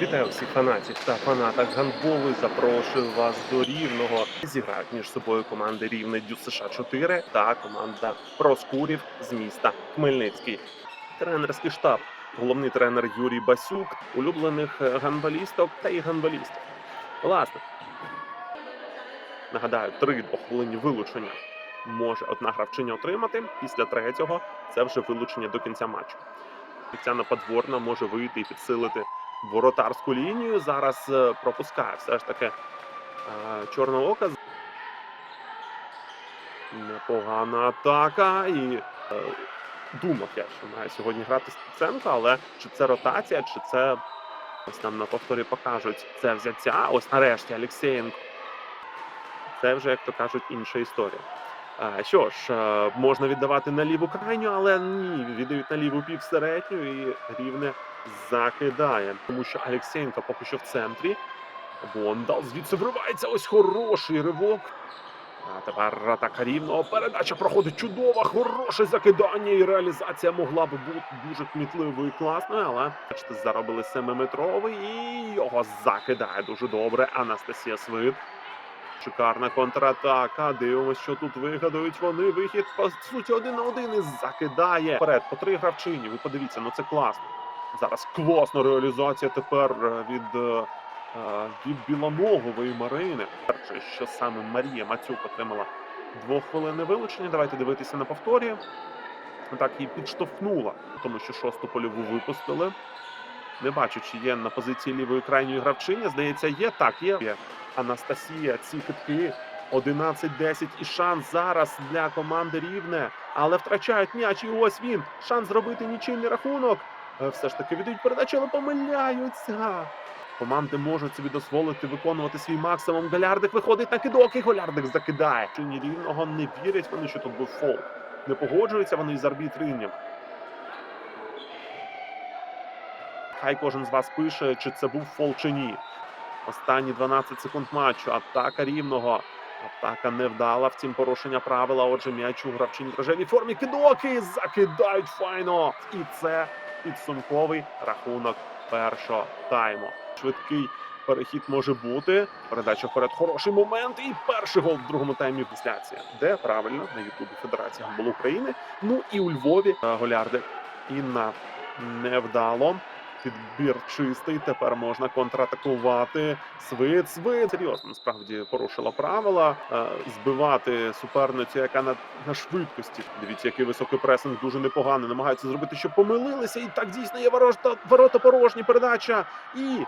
Вітаю всіх фанатів та фанаток гандболу. Запрошую вас до рівного. Зіграють між собою команди Рівне Дю США 4 та команда Проскурів з міста Хмельницький. Тренерський штаб, головний тренер Юрій Басюк, улюблених е, гандболісток та і гандболістів. Власне, нагадаю, три двохвилинні вилучення може одна гравчиня отримати. Після третього це вже вилучення до кінця матчу. Тетяна Подворна може вийти і підсилити воротарську лінію. Зараз е, пропускає все ж таки е, чорного ока. Непогана атака. І е, думав я, що має сьогодні грати Стеценко, але чи це ротація, чи це ось нам на повторі покажуть це взяття. Ось нарешті Алексєєнко. Це вже, як то кажуть, інша історія. Що ж, е, можна віддавати на ліву крайню, але ні, віддають на ліву півсередню і рівне закидає. Тому що Алексєєнко поки що в центрі. Бондал звідси вривається. Ось хороший ривок. А тепер атака рівного. Передача проходить чудова, хороше закидання. І реалізація могла би бути дуже кмітливою і класною, але бачите, заробили семиметровий і його закидає дуже добре. Анастасія Свит. Шикарна контратака. Дивимося, що тут вигадують вони. Вихід по суті один на один і закидає вперед по три гравчині. Ви подивіться, ну це класно. Зараз класна реалізація тепер е, від, е, е, від Білоногової Марини. Перше, що саме Марія Мацюк отримала двоххвилинне вилучення. Давайте дивитися на повторі. Так її підштовхнула, тому що шосту польову випустили. Не бачу, чи є на позиції лівої крайньої гравчині. Здається, є так, є. Анастасія. Ці китки 11-10 і шанс зараз для команди рівне, але втрачають м'яч. І ось він. Шанс зробити нічийний рахунок. Е, Все ж таки віддають передачу, але помиляються. Команди можуть собі дозволити виконувати свій максимум. Галярдик виходить на кидок, і Голярдик закидає. Чині рівного не вірять вони, що тут був фол. Не погоджуються вони із арбітринням. Хай кожен з вас пише, чи це був фол чи ні. Останні 12 секунд матчу. Атака рівного. Атака невдала, втім порушення правила. Отже, м'яч у гравчині рожевій формі. Кидоки закидають файно. І це підсумковий рахунок першого тайму. Швидкий перехід може бути. Передача вперед. Хороший момент. І перший гол в другому таймі трансляція. Де правильно на Ютубі Федерації гандболу України. Ну і у Львові е, голярди. Інна невдало. Підбір чистий. Тепер можна контратакувати. Свит, свит. Серйозно, насправді порушила правила. Е, збивати суперницю, яка на, на швидкості. Дивіться, який високий пресинг дуже непоганий. Намагаються зробити, щоб помилилися. І так дійсно є ворота, ворота порожні. Передача. І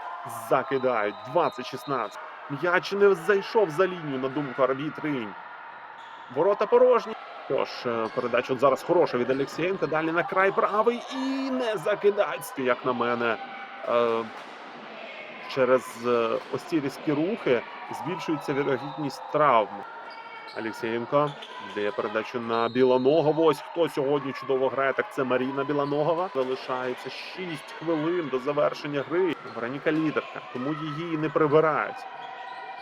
закидають 20-16. М'яч не зайшов за лінію на думку арбітринь. Ворота порожні. Що ж, е, передача от зараз хороша від Олексієнка. Далі на край правий і не закидають. Як на мене, е, через е, ось ці різкі рухи збільшується вірогідність травм. Олексієнко дає передачу на Білоногову. Ось хто сьогодні чудово грає, так це Маріна Білоногова. Залишається 6 хвилин до завершення гри. Вероніка лідерка, тому її не прибирають.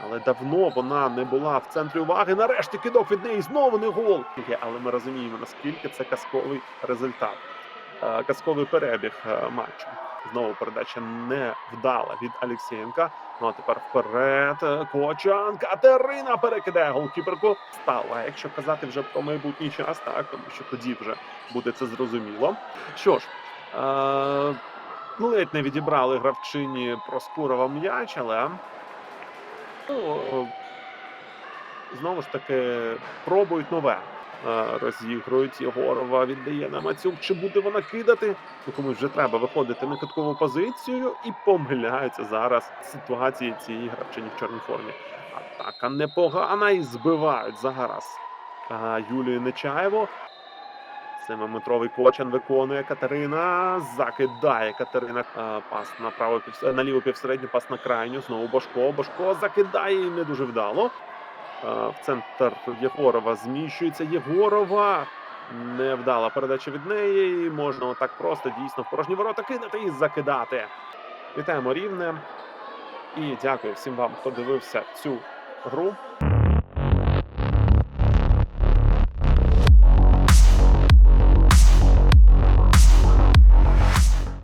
Але давно вона не була в центрі уваги. Нарешті кидок від неї знову не гол. Але ми розуміємо, наскільки це казковий результат, Е, казковий перебіг е, матчу. Знову передача не вдала від Алексєєнка. Ну а тепер вперед. е, Кочан Катерина перекидає голкіперку. Стала, якщо казати вже про майбутній час, так тому що тоді вже буде це зрозуміло. Що ж, е- ледь не відібрали гравчині Проскурова м'яч, але Ну, знову ж таки, пробують нове. Е, Розігрують Єгорова, віддає на Мацюк. Чи буде вона кидати? Ну, комусь вже треба виходити на киткову позицію і помиляються зараз ситуації цієї гравчині в чорній формі. Атака непогана і збивають зараз е, Юлію Нечаєву. Семиметровий кочан виконує Катерина. Закидає Катерина. Е, Пас на праву на ліву півсередню, пас на крайню. Знову Бошко. Бошко закидає і не дуже вдало. Е, В центр Єгорова зміщується. Єгорова. Невдала передача від неї. І Можна отак просто дійсно в порожні ворота кинути і закидати. Вітаємо рівне. І дякую всім вам, хто дивився цю гру.